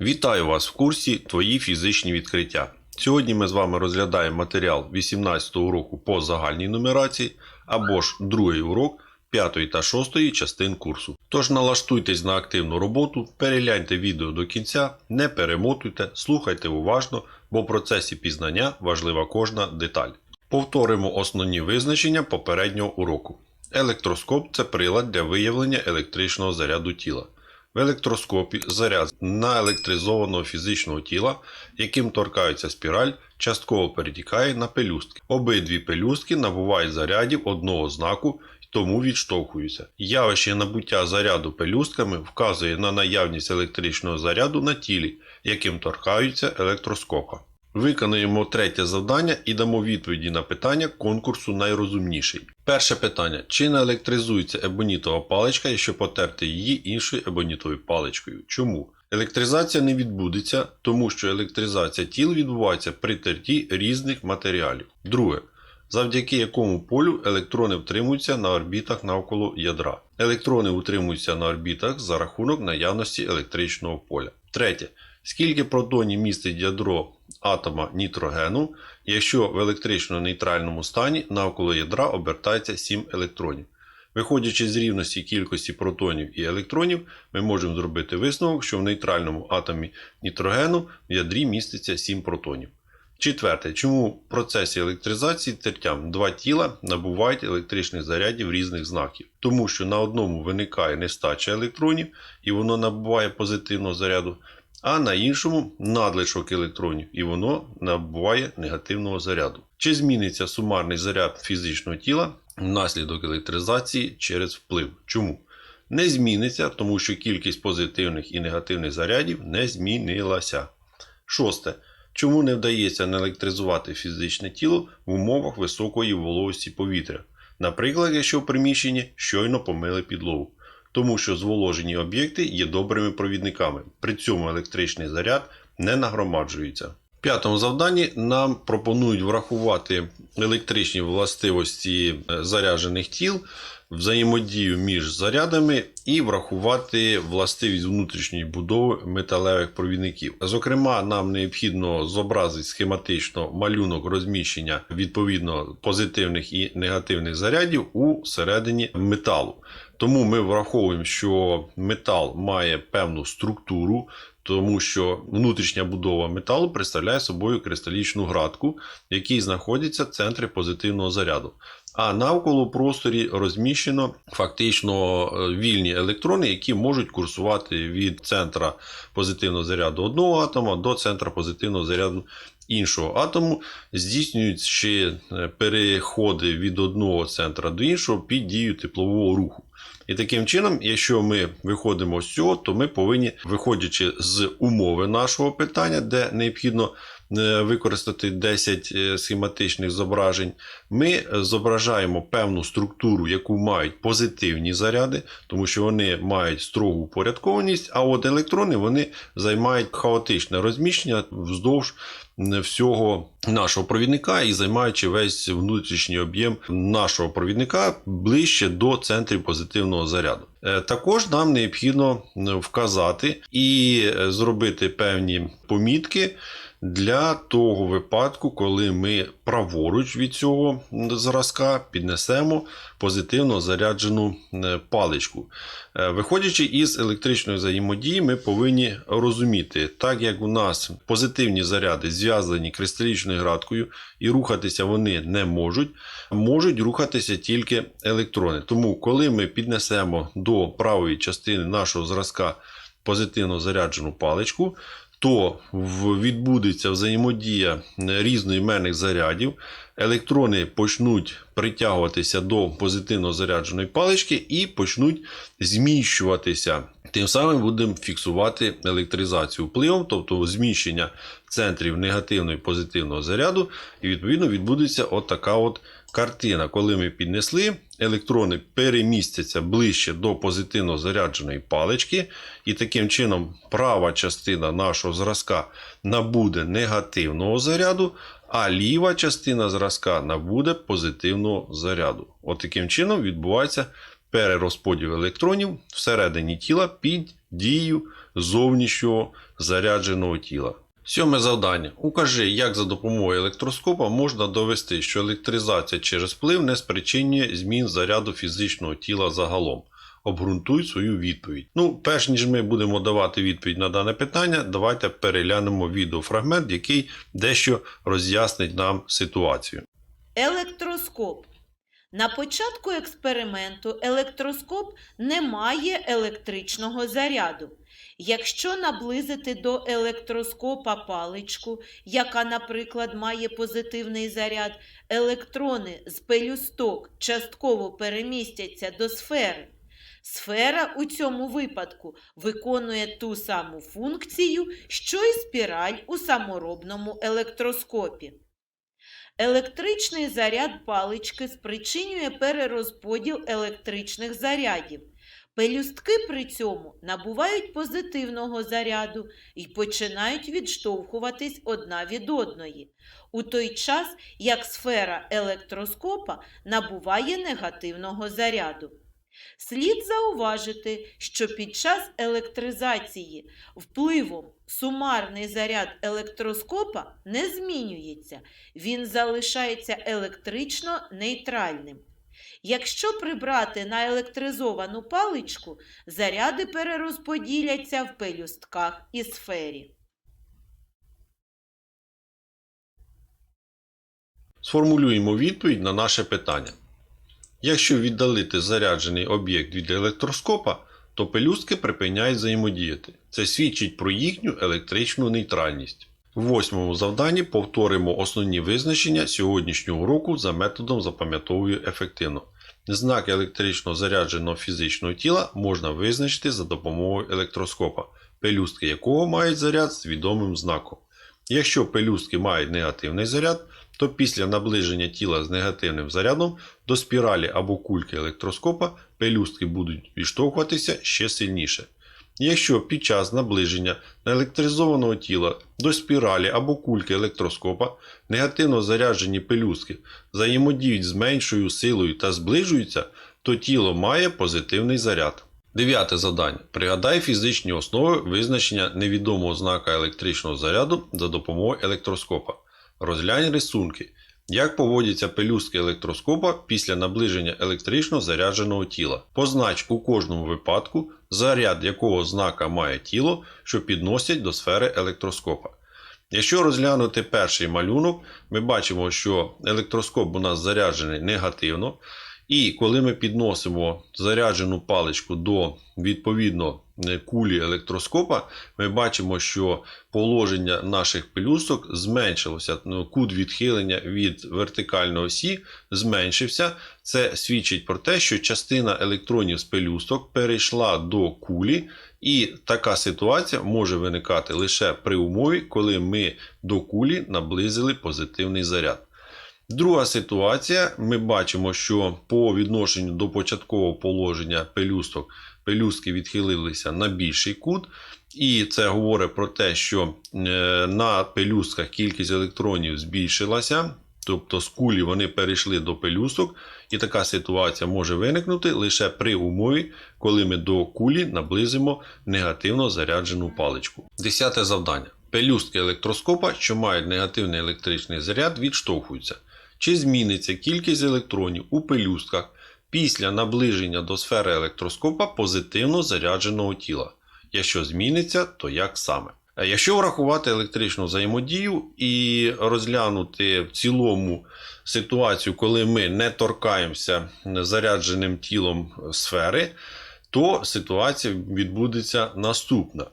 Вітаю вас в курсі Твої фізичні відкриття. Сьогодні ми з вами розглядаємо матеріал 18 уроку по загальній нумерації або ж другий урок 5 та 6 частин курсу. Тож налаштуйтесь на активну роботу, перегляньте відео до кінця, не перемотуйте, слухайте уважно, бо в процесі пізнання важлива кожна деталь. Повторимо основні визначення попереднього уроку. Електроскоп це прилад для виявлення електричного заряду тіла. В електроскопі заряд наелектризованого фізичного тіла, яким торкається спіраль, частково перетікає на пелюстки. Обидві пелюстки набувають зарядів одного знаку тому відштовхуються. Явище набуття заряду пелюстками вказує на наявність електричного заряду на тілі, яким торкаються електроскопа. Виконаємо третє завдання і дамо відповіді на питання конкурсу найрозумніший. Перше питання: чи не електризується ебонітова паличка, якщо потерти її іншою ебонітовою паличкою? Чому? Електризація не відбудеться, тому що електризація тіл відбувається при терті різних матеріалів. Друге. Завдяки якому полю електрони втримуються на орбітах навколо ядра. Електрони утримуються на орбітах за рахунок наявності електричного поля. Третє. Скільки протонів містить ядро атома нітрогену, якщо в електрично-нейтральному стані навколо ядра обертається 7 електронів. Виходячи з рівності кількості протонів і електронів, ми можемо зробити висновок, що в нейтральному атомі нітрогену в ядрі міститься 7 протонів. Четверте, чому в процесі електризації тертям два тіла набувають електричних зарядів різних знаків? Тому що на одному виникає нестача електронів і воно набуває позитивного заряду, а на іншому надлишок електронів і воно набуває негативного заряду. Чи зміниться сумарний заряд фізичного тіла внаслідок електризації через вплив? Чому? Не зміниться, тому що кількість позитивних і негативних зарядів не змінилася. Шосте. Чому не вдається наелектризувати фізичне тіло в умовах високої вологості повітря? Наприклад, якщо в приміщенні щойно помили підлогу. Тому що зволожені об'єкти є добрими провідниками. При цьому електричний заряд не нагромаджується. В п'ятому завданні нам пропонують врахувати електричні властивості е, заряджених тіл, взаємодію між зарядами і врахувати властивість внутрішньої будови металевих провідників. Зокрема, нам необхідно зобразити схематично малюнок розміщення відповідно позитивних і негативних зарядів у середині металу. Тому ми враховуємо, що метал має певну структуру, тому що внутрішня будова металу представляє собою кристалічну градку, в якій знаходяться центри позитивного заряду. А навколо просторі розміщено фактично е, вільні електрони, які можуть курсувати від центра позитивного заряду одного атома до центра позитивного заряду іншого атому, здійснюють ще е, переходи від одного центра до іншого під дією теплового руху. І таким чином, якщо ми виходимо з цього, то ми повинні, виходячи з умови нашого питання, де необхідно використати 10 е, схематичних зображень, ми зображаємо певну структуру, яку мають позитивні заряди, тому що вони мають строгу упорядкованість, а от електрони вони займають хаотичне розміщення вздовж всього нашого провідника і займаючи весь внутрішній об'єм нашого провідника ближче до центрів позитивного заряду. Е, Також нам необхідно вказати і зробити певні помітки. Для того випадку, коли ми праворуч від цього зразка піднесемо позитивно заряджену е, паличку. Е, Виходячи із електричної взаємодії, ми повинні розуміти, так як у нас позитивні заряди зв'язані кристалічною градкою і рухатися вони не можуть, можуть рухатися тільки електрони. Тому, коли ми піднесемо до правої частини нашого зразка позитивно заряджену паличку, то відбудеться взаємодія різноіменних зарядів, електрони почнуть притягуватися до позитивно зарядженої палички і почнуть зміщуватися. Тим самим будемо фіксувати електризацію впливом, тобто зміщення центрів негативного і позитивного заряду, і відповідно відбудеться от така от картина. Коли ми піднесли, електрони перемістяться ближче до позитивно зарядженої палички, і таким чином права частина нашого зразка набуде негативного заряду, а ліва частина зразка набуде позитивного заряду. От таким чином відбувається перерозподіл електронів всередині тіла під дією зовнішнього зарядженого тіла. Сьоме завдання. Укажи, як за допомогою електроскопа можна довести, що електризація через вплив не спричинює змін заряду фізичного тіла загалом. Обґрунтуй свою відповідь. Ну, перш ніж ми будемо давати відповідь на дане питання, давайте переглянемо відеофрагмент, який дещо роз'яснить нам ситуацію. Електроскоп. На початку експерименту електроскоп не має електричного заряду. Якщо наблизити до електроскопа паличку, яка, наприклад, має позитивний заряд, електрони з пелюсток частково перемістяться до сфери. Сфера у цьому випадку виконує ту саму функцію, що й спіраль у саморобному електроскопі. Електричний заряд палички спричинює перерозподіл електричних зарядів. Пелюстки при цьому набувають позитивного заряду і починають відштовхуватись одна від одної, у той час як сфера електроскопа набуває негативного заряду. Слід зауважити, що під час електризації впливом сумарний заряд електроскопа не змінюється, він залишається електрично нейтральним. Якщо прибрати наелектризовану паличку, заряди перерозподіляться в пелюстках і сфері. Сформулюємо відповідь на наше питання. Якщо віддалити заряджений об'єкт від електроскопа, то пелюстки припиняють взаємодіяти. Це свідчить про їхню електричну нейтральність. В восьмому завданні повторимо основні визначення сьогоднішнього уроку за методом запам'ятовую ефективно. Знак електрично зарядженого фізичного тіла можна визначити за допомогою електроскопа, пелюстки якого мають заряд з відомим знаком. Якщо пелюстки мають негативний заряд, то після наближення тіла з негативним зарядом до спіралі або кульки електроскопа пелюстки будуть відштовхуватися ще сильніше. Якщо під час наближення наелектризованого тіла до спіралі або кульки електроскопа негативно заряджені пелюстки взаємодіють з меншою силою та зближуються, то тіло має позитивний заряд. Дев'яте завдання. Пригадай фізичні основи визначення невідомого знака електричного заряду за допомогою електроскопа. Розглянь рисунки. Як поводяться пелюстки електроскопа після наближення електрично зарядженого тіла? Познач у кожному випадку заряд якого знака має тіло, що підносять до сфери електроскопа. Якщо розглянути перший малюнок, ми бачимо, що електроскоп у нас заряджений негативно. І коли ми підносимо заряджену паличку до відповідно е, кулі електроскопа, ми бачимо, що положення наших пелюсток зменшилося. Ну, Кут відхилення від вертикальної осі зменшився. Це свідчить про те, що частина електронів з пелюсток перейшла до кулі, і така ситуація може виникати лише при умові, коли ми до кулі наблизили позитивний заряд. Друга ситуація, ми бачимо, що по відношенню до початкового положення пелюсток пелюстки відхилилися на більший кут, і це говорить про те, що е, на пелюстках кількість електронів збільшилася, тобто з кулі вони перейшли до пелюсток, і така ситуація може виникнути лише при умові, коли ми до кулі наблизимо негативно заряджену паличку. Десяте завдання. Пелюстки електроскопа, що мають негативний електричний заряд, відштовхуються. Чи зміниться кількість електронів у пелюстках після наближення до сфери електроскопа позитивно зарядженого тіла? Якщо зміниться, то як саме? Е, Якщо врахувати електричну взаємодію і розглянути в цілому ситуацію, коли ми не торкаємося зарядженим тілом сфери, то ситуація відбудеться наступна.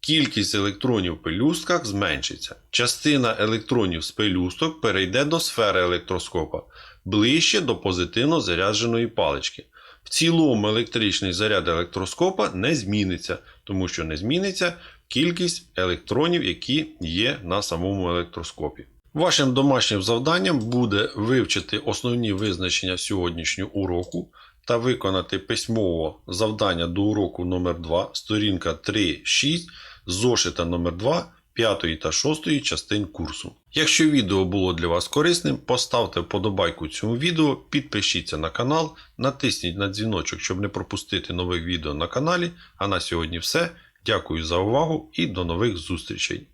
Кількість електронів в пелюстках зменшиться. Частина електронів з пелюсток перейде до сфери електроскопа ближче до позитивно зарядженої палички. В цілому електричний заряд електроскопа не зміниться, тому що не зміниться кількість електронів, які є на самому електроскопі. Вашим домашнім завданням буде вивчити основні визначення сьогоднішнього уроку та виконати письмово завдання до уроку номер 2 сторінка 3.6 зошита номер 2 5 та 6 частин курсу. Якщо відео було для вас корисним, поставте вподобайку цьому відео, підпишіться на канал, натисніть на дзвіночок, щоб не пропустити нових відео на каналі. А на сьогодні все. Дякую за увагу і до нових зустрічей!